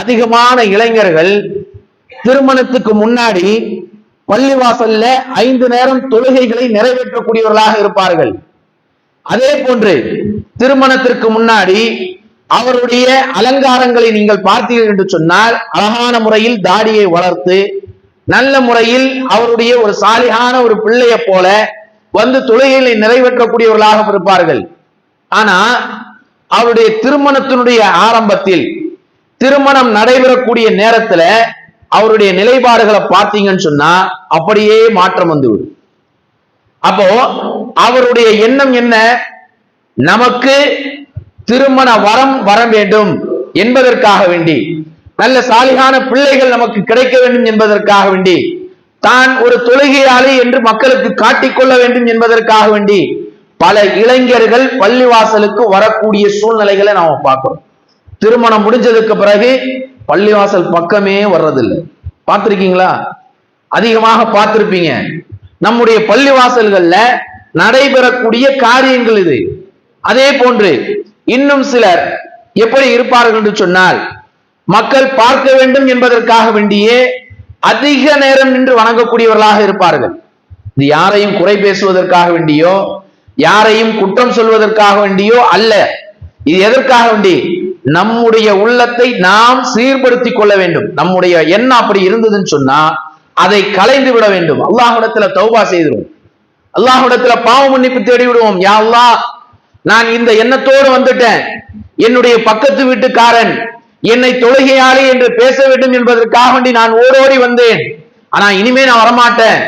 அதிகமான இளைஞர்கள் திருமணத்துக்கு முன்னாடி பள்ளிவாசல்ல ஐந்து நேரம் தொழுகைகளை நிறைவேற்றக்கூடியவர்களாக இருப்பார்கள். அதே போன்று திருமணத்திற்கு முன்னாடி அவருடைய அலங்காரங்களை நீங்கள் பார்த்தீர்கள் என்று சொன்னால் அழகான முறையில் தாடியை வளர்த்து நல்ல முறையில் அவருடைய ஒரு சாலிகான ஒரு பிள்ளைய போல வந்து தொழுகைகளை நிறைவேற்றக்கூடியவர்களாக இருப்பார்கள். ஆனா அவருடைய திருமணத்தினுடைய ஆரம்பத்தில் திருமணம் நடைபெறக்கூடிய நேரத்துல அவருடைய நிலைப்பாடுகளை பார்த்தீங்கன்னு சொன்னா அப்படியே மாற்றம் வந்துவிடும். அப்போ அவருடைய எண்ணம் என்ன? நமக்கு திருமண வரம் வர வேண்டும் என்பதற்காக வேண்டி. நல்ல சாலிகான பிள்ளைகள் நமக்கு கிடைக்க வேண்டும் என்பதற்காக வேண்டி. தான் ஒரு தொழுகையாளி என்று மக்களுக்கு காட்டிக்கொள்ள வேண்டும் என்பதற்காக வேண்டி. பல இளைஞர்கள் பள்ளிவாசலுக்கு வரக்கூடிய சூழ்நிலைகளை நாம பார்க்கிறோம். திருமணம் முடிஞ்சதுக்கு பிறகு பள்ளிவாசல் பக்கமே வர்றதில்லை. பார்த்துருக்கீங்களா? அதிகமாக பார்த்துருப்பீங்க. நம்முடைய பள்ளிவாசல்கள்ல நடைபெறக்கூடிய காரியங்கள் இது. அதே போன்று இன்னும் சிலர் எப்படி இருப்பார்கள் என்று சொன்னால் மக்கள் பார்க்க வேண்டும் என்பதற்காக வேண்டியே அதிக நேரம் நின்று வணங்கக்கூடியவர்களாக இருப்பார்கள். இது யாரையும் குறை பேசுவதற்காக வேண்டியோ யாரையும் குற்றம் சொல்வதற்காக வேண்டியோ அல்ல. இது எதற்காக வேண்டி? நம்முடைய உள்ளத்தை நாம் சீர்படுத்தி கொள்ள வேண்டும். நம்முடைய எண்ணம் அப்படி இருந்ததுன்னு சொன்னா அதை கலைந்து விட வேண்டும். அல்லாஹ்விடத்துல தௌபா செய்திருவோம். அல்லாஹ்விடத்துல பாவ மன்னிப்பு தேடி விடுவோம் யா நான் இந்த எண்ணத்தோடு வந்துட்டேன். என்னுடைய பக்கத்து வீட்டுக்காரன் என்னை தொழுகையாளி என்று பேச வேண்டும் என்பதற்காக வேண்டி நான் ஓடோடி வந்தேன். ஆனா இனிமே நான் வரமாட்டேன்.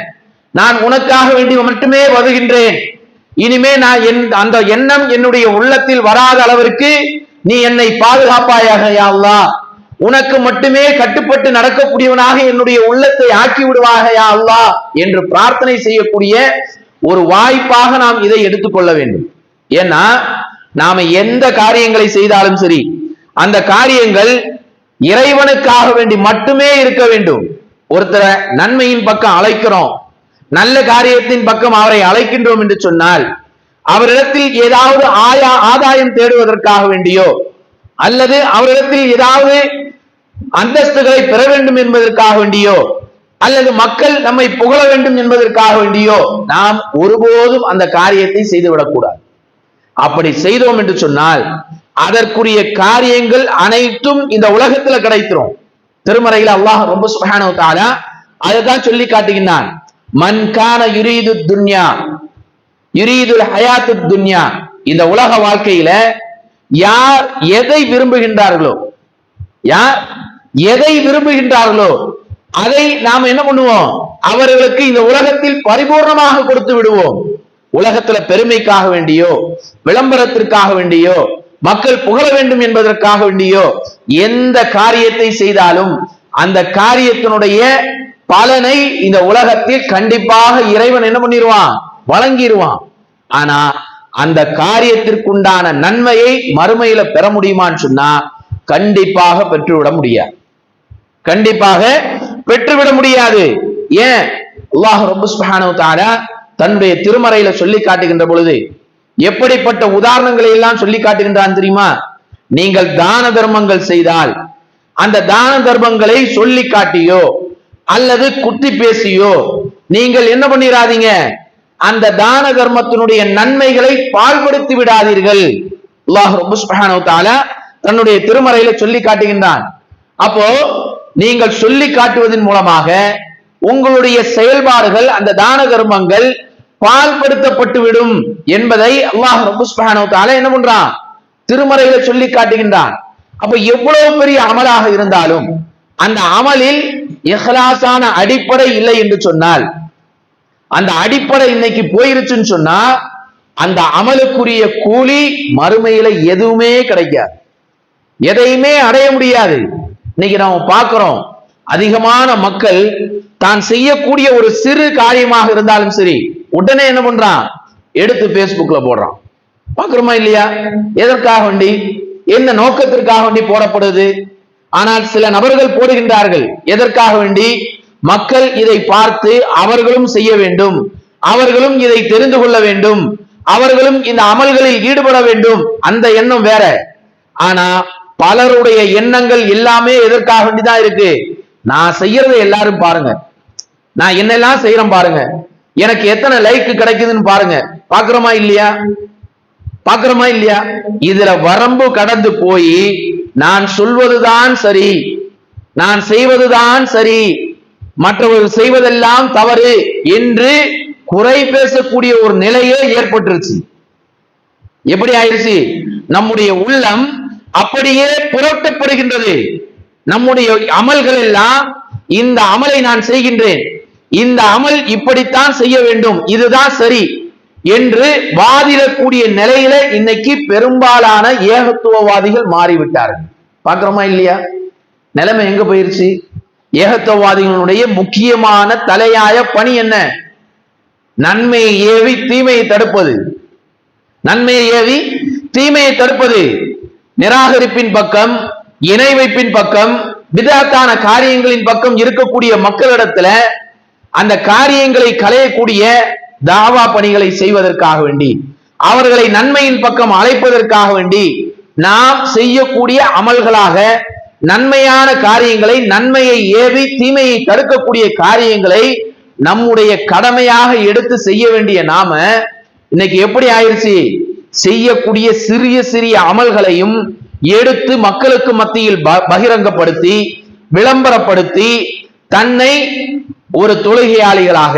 நான் உனக்காக வேண்டி மட்டுமே வருகின்றேன். இனிமே நான் என் அந்த எண்ணம் என்னுடைய உள்ளத்தில் வராத அளவிற்கு நீ என்னை பாதுகாப்பாயாக யா உனக்கு மட்டுமே கட்டுப்பட்டு நடக்கக்கூடியவனாக என்னுடைய உள்ளத்தை ஆக்கி விடுவாக யா அல்லாஹ் என்று பிரார்த்தனை செய்யக்கூடிய ஒரு வாய்ப்பாக நாம் இதை எடுத்துக்கொள்ள வேண்டும். ஏன்னா நாம எந்த காரியங்களை செய்தாலும் சரி அந்த காரியங்கள் இறைவனுக்காக வேண்டி மட்டுமே இருக்க வேண்டும். ஒருத்தரை நன்மையின் பக்கம் அழைக்கிறோம் நல்ல காரியத்தின் பக்கம் அவரை அழைக்கின்றோம் என்று சொன்னால் அவரிடத்தில் ஏதாவது ஆயா ஆதாயம் தேடுவதற்காக வேண்டியோ அல்லது அவரிடத்தில் ஏதாவது அந்தஸ்துகளை பெற வேண்டும் என்பதற்காக வேண்டியோ அல்லது மக்கள் நம்மை புகழ வேண்டும் என்பதற்காக வேண்டியோ நாம் ஒருபோதும் அந்த காரியத்தை செய்துவிடக்கூடாது. அப்படி செய்தோம் என்று சொன்னால் அதற்குரிய காரியங்கள் அனைத்தும் இந்த உலகத்துல கிடைத்திரும். திருமறையில் அல்லாஹ் ரொம்ப சுகானவத்தாலா வ தஆலா சொல்லி காட்டுகின்றான். மன்கான யுரீது துன்யா யுரீதுல் ஹயாத்து துன்யா. இந்த உலக வாழ்க்கையில யார் எதை விரும்புகின்றார்களோ யார் எதை விரும்புகின்றார்களோ அதை நாம் என்ன பண்ணுவோம்? அவர்களுக்கு இந்த உலகத்தில் பரிபூர்ணமாக கொடுத்து விடுவோம். உலகத்துல பெருமைக்காக வேண்டியோ விளம்பரத்திற்காக வேண்டியோ மக்கள் புகழ வேண்டும் என்பதற்காக வேண்டியோ எந்த காரியத்தை செய்தாலும் அந்த காரியத்தினுடைய பலனை இந்த உலகத்தில் கண்டிப்பாக இறைவன் என்ன பண்ணிடுவான்? வழங்கிடுவான். ஆனா அந்த காரியத்திற்குண்டான நன்மையை மறுமையில பெற முடியுமான்னு சொன்னா கண்டிப்பாக பெற்றுவிட முடியாது. கண்டிப்பாக பெற்றுவிட முடியாது. ஏன்? அல்லாஹ் ரொம்ப சுப்ஹானஹு தன்னுடைய திருமறையில சொல்லி காட்டுகின்ற பொழுது எப்படிப்பட்ட உதாரணங்களை எல்லாம் சொல்லி காட்டுகின்றான் தெரியுமா? நீங்கள் தான தர்மங்கள் செய்தால் அந்த தான தர்மங்களை சொல்லி காட்டியோ அல்லது குத்தி பேசியோ நீங்கள் என்ன பண்ணிடாதீங்க அந்த தான தர்மத்தினுடைய நன்மைகளை பாழ்படுத்தி விடாதீர்கள். அல்லாஹ் ரப்பு தன்னுடைய திருமறையில சொல்லி காட்டுகின்றான். அப்போ நீங்கள் சொல்லி காட்டுவதன் மூலமாக உங்களுடைய செயல்பாடுகள் அந்த தான தர்மங்கள் பால்படுத்தப்பட்டு விடும் என்பதை அல்லாஹ் ரப்பு என்ன பண்றான்? திருமறையில சொல்லி காட்டுகின்றான். அப்ப எவ்வளவு பெரிய அமலாக இருந்தாலும் அந்த அமலில் இஹ்லாஸான அடிப்படை இல்லை என்று சொன்னால் அந்த அடிப்படை இன்னைக்கு போயிருச்சுன்னு சொன்னா அந்த அமலுக்குரிய கூலி மறுமையில எதுவுமே கிடைக்காது. எதையுமே அடைய முடியாது. இன்னைக்கு நாம பார்க்கிறோம் அதிகமான மக்கள் தான் செய்யக்கூடிய ஒரு சிறு காரியமாக இருந்தாலும் சரி உடனே என்ன பண்றான்? எடுத்து பேஸ்புக்ல போடுறான். பாக்குறோமா இல்லையா? எதற்காக வேண்டி? என்ன நோக்கத்திற்காக வேண்டி போடப்படுது? ஆனால் சில நபர்கள் போடுகின்றார்கள். எதற்காக வேண்டி? மக்கள் இதை பார்த்து அவர்களும் செய்ய வேண்டும். அவர்களும் இதை தெரிந்து கொள்ள வேண்டும். அவர்களும் இந்த அமல்களில் ஈடுபட வேண்டும். அந்த எண்ணம் வேற. ஆனா பலருடைய எண்ணங்கள் எல்லாமே எதற்காக வேண்டிதான் இருக்கு? நான் செய்யறதை எல்லாரும் பாருங்க. நான் என்னெல்லாம் செய்யறேன் பாருங்க. எனக்கு எத்தனை லைக் கிடைக்குதுன்னு பாருங்க. பாக்குறோமா இல்லையா? பாக்குறோமா இல்லையா? இதுல வரம்பு கடந்து போய் நான் சொல்வதுதான் சரி. நான் செய்வதுதான் சரி. மற்றவர்கள் செய்வதெல்லாம் தவறு என்று குறை பேசக்கூடிய ஒரு நிலையே ஏற்பட்டுருச்சு. எப்படி ஆயிடுச்சு நம்முடைய உள்ளம் அப்படியே புரட்டப்படுகின்றது. நம்முடைய அமல்கள் எல்லாம் இந்த அமலை நான் செய்கின்றேன் இந்த அமல் இப்படித்தான் செய்ய வேண்டும் இதுதான் சரி என்று வாதிடக்கூடிய நிலையில இன்னைக்கு பெரும்பாலான ஏகத்துவவாதிகள் மாறிவிட்டார்கள். பாக்குறோமா இல்லையா? நிலைமை எங்க போயிருச்சு? ஏகத்துவவாதிகளுடைய முக்கியமான தலையாய பணி என்ன? நன்மையை ஏவி தீமையை தடுப்பது. நன்மையை ஏவி தீமையை தடுப்பது. நிராகரிப்பின் பக்கம் இணை வைப்பின் பக்கம் விதத்தான காரியங்களின் பக்கம் இருக்கக்கூடிய மக்களிடத்துல அந்த காரியங்களை களையக்கூடிய தாவா பணிகளை செய்வதற்காக வேண்டி அவர்களை நன்மையின் பக்கம் அழைப்பதற்காக வேண்டி நாம் செய்யக்கூடிய அமல்களாக நன்மையான காரியங்களை நன்மையை ஏவி தீமையை தடுக்கக்கூடிய காரியங்களை நம்முடைய கடமையாக எடுத்து செய்ய வேண்டிய நாம இன்னைக்கு எப்படி ஆயிடுச்சு செய்யக்கூடிய சிறிய சிறிய அமல்களையும் எடுத்து மக்களுக்கு மத்தியில் ப- பகிரங்கப்படுத்தி விளம்பரப்படுத்தி தன்னை ஒரு தொழுகையாளிகளாக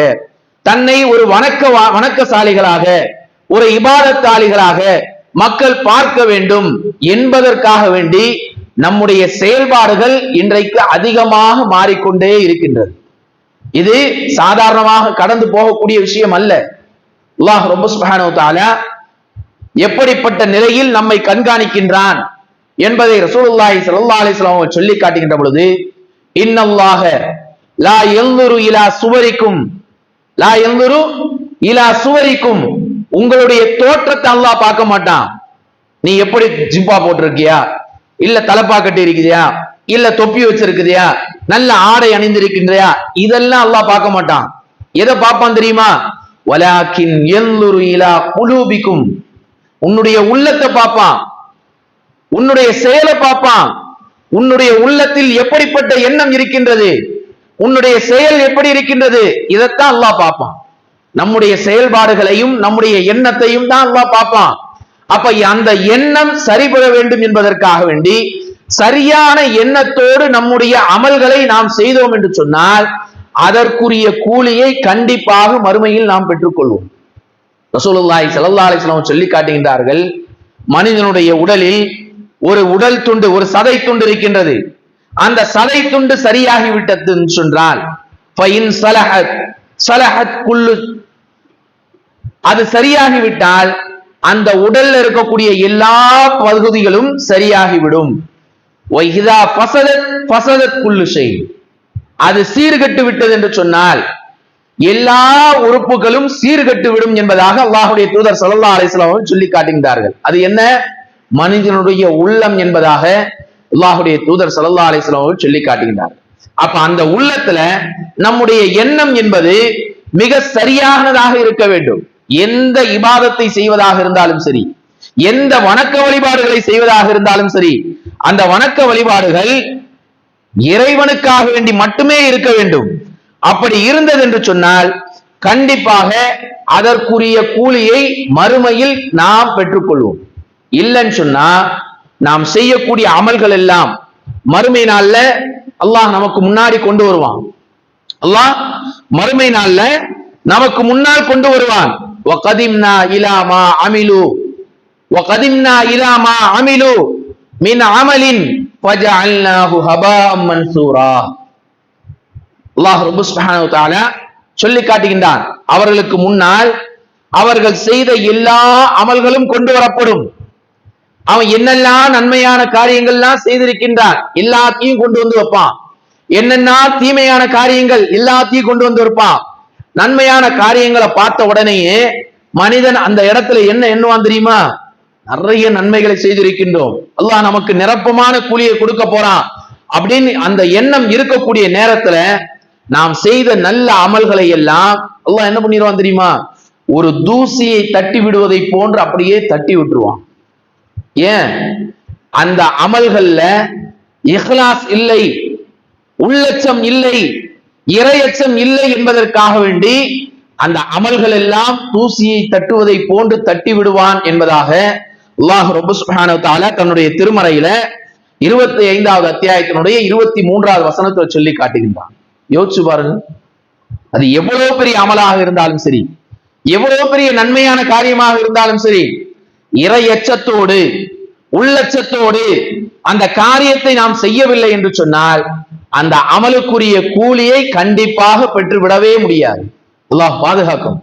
தன்னை ஒரு வணக்க வா- வணக்கசாலிகளாக ஒரு இபாதத்தாளிகளாக மக்கள் பார்க்க வேண்டும் என்பதற்காக வேண்டி நம்முடைய செயல்பாடுகள் இன்றைக்கு அதிகமாக மாறிக்கொண்டே இருக்கின்றது. இது சாதாரணமாக கடந்து போகக்கூடிய விஷயம் அல்ல. அல்லாஹ் ரொம்ப சுப்ஹானஹு எப்படிப்பட்ட நிலையில் நம்மை கண்காணிக்கின்றான் என்பதை ரசூலுல்லாஹி சல்லா அலிஸ்லாம் சொல்லி காட்டுகின்ற பொழுது இன்னல்லாக லா எந்துரு இலா சுவரிக்கும் லா எந்துரு இலா சுவரிக்கும் உங்களுடைய தோற்றத்தை அல்லாஹ் பார்க்க மாட்டான். நீ எப்படி ஜிம்பா போட்டிருக்கியா? இல்ல தலப்பா கட்டி இருக்குதியா இல்ல தொப்பி வச்சிருக்குதியா நல்ல ஆடை அணிந்திருக்கின்றியா? இதெல்லாம் அல்லாஹ் பார்க்க மாட்டான். எதை பார்ப்பான் தெரியுமா? வலாக்கின் எல்லுரு இலா குலூபிக்கும். உன்னுடைய உள்ளத்தை பார்ப்பான். உன்னுடைய செயலை பார்ப்பான். உன்னுடைய உள்ளத்தில் எப்படிப்பட்ட எண்ணம் இருக்கின்றது? உன்னுடைய செயல் எப்படி இருக்கின்றது? இதைத்தான் அல்லாஹ் பார்ப்பான். நம்முடைய செயல்பாடுகளையும் நம்முடைய எண்ணத்தையும் தான் அல்லாஹ் பார்ப்பான். அப்ப அந்த எண்ணம் சரிபட வேண்டும் என்பதற்காக வேண்டி சரியான எண்ணத்தோடு நம்முடைய அமல்களை நாம் செய்தோம் என்று சொன்னால் அதற்குரிய கூலியை கண்டிப்பாக மறுமையில் நாம் பெற்றுக்கொள்வோம். ரசூலுல்லாய் ஸல்லல்லாஹு சொல்லி காட்டுகின்றார்கள் மனிதனுடைய உடலில் ஒரு உடல் துண்டு ஒரு சதை துண்டு இருக்கின்றது. அந்த சதை துண்டு சரியாகி விட்டது சொன்னால் ஃபைன் சலஹத் சலஹத் குல்லு அது சரியாகிவிட்டால் அந்த உடல்ல இருக்கக்கூடிய எல்லா பகுதிகளும் சரியாகிவிடும். அது சீர்கெட்டு விட்டது என்று சொன்னால் எல்லா உறுப்புகளும் சீர்கெட்டு விடும் என்பதாக அல்லாஹுடைய தூதர் சல்லா அலைஹி சொல்லி காட்டுகின்றார்கள். அது என்ன? மனிதனுடைய உள்ளம் என்பதாக அல்லாஹுடைய தூதர் சல்லா அலைஹி சொல்லி காட்டுகின்றார்கள். அப்ப அந்த உள்ளத்துல நம்முடைய எண்ணம் என்பது மிக சரியானதாக இருக்க வேண்டும். எந்த இபாதத்தை செய்வதாக இருந்தாலும் சரி எந்த வணக்க வழிபாடுகளை செய்வதாக இருந்தாலும் சரி அந்த வணக்க வழிபாடுகள் இறைவனுக்காக வேண்டி மட்டுமே இருக்க வேண்டும். அப்படி இருந்தது என்று சொன்னால் கண்டிப்பாக அதற்குரிய கூலியை மறுமையில் நாம் பெற்றுக்கொள்வோம். இல்லைன்னு சொன்னா நாம் செய்யக்கூடிய அமல்கள் எல்லாம் மறுமை நாள்ல அல்லாஹ் நமக்கு முன்னாடி கொண்டு வருவான். அல்லாஹ் மறுமை நாள்ல நமக்கு முன்னால் கொண்டு வருவான். வகதிம்னா இலாமா அமிலு வகதிம்னா இலாமா அமிலு மின் அமலின் ஃபஜஅல்னாஹு ஹபாஅம் மன்சூரா அல்லாஹ் ரப்பு சுப்ஹானஹு வ சொல்லி காட்டுகின்றான் அவர்களுக்கு முன்னால் அவர்கள் செய்த எல்லா அமல்களும் கொண்டு வரப்படும். அவன் என்னெல்லாம் நன்மையான காரியங்கள்லாம் செய்திருக்கின்றான் எல்லாத்தையும் கொண்டு வந்து வைப்பான். என்னென்ன தீமையான காரியங்கள் எல்லாத்தையும் கொண்டு வந்து வைப்பான். நன்மையான காரியங்களை பார்த்த உடனேயே மனிதன் அந்த இடத்துல என்ன எண்ணுவான் தெரியுமா? நிறைய நன்மைகளை செய்திருக்கின்றோம். அல்லாஹ் நமக்கு நிரப்பமான கூலியை கொடுக்க போறான். அப்படின்னு அந்த எண்ணம் இருக்கக்கூடிய நேரத்துல நாம் செய்த நல்ல அமல்களை எல்லாம் அல்லாஹ் என்ன பண்ணிடுவான் தெரியுமா? ஒரு தூசியை தட்டி விடுவதை போன்று அப்படியே தட்டி விட்டுருவான். ஏன்? அந்த அமல்கள்ல இஹ்லாஸ் இல்லை உள்ளச்சம் இல்லை இரையச்சம் இல்லை என்பதற்காக வேண்டி அந்த அமல்கள் எல்லாம் தூசியை தட்டுவதை போன்று தட்டி விடுவான் என்பதாக அல்லாஹ் ரபு சுப்ஹானஹு தன்னுடைய திருமறையில இருபத்தி ஐந்தாவது அத்தியாயத்தினுடைய இருபத்தி மூன்றாவது வசனத்துல சொல்லி காட்டுகின்றான். யோசிச்சு பாருங்க. அது எவ்வளவு பெரிய அமலாக இருந்தாலும் சரி எவ்வளவு பெரிய நன்மையான காரியமாக இருந்தாலும் சரி இரையச்சத்தோடு உள்ளச்சத்தோடு அந்த காரியத்தை நாம் செய்யவில்லை என்று சொன்னால் அந்த அமலுக்குரிய கூலியை கண்டிப்பாக பெற்றுவிடவே முடியாது. அல்லாஹ் பாதுகாக்கும்.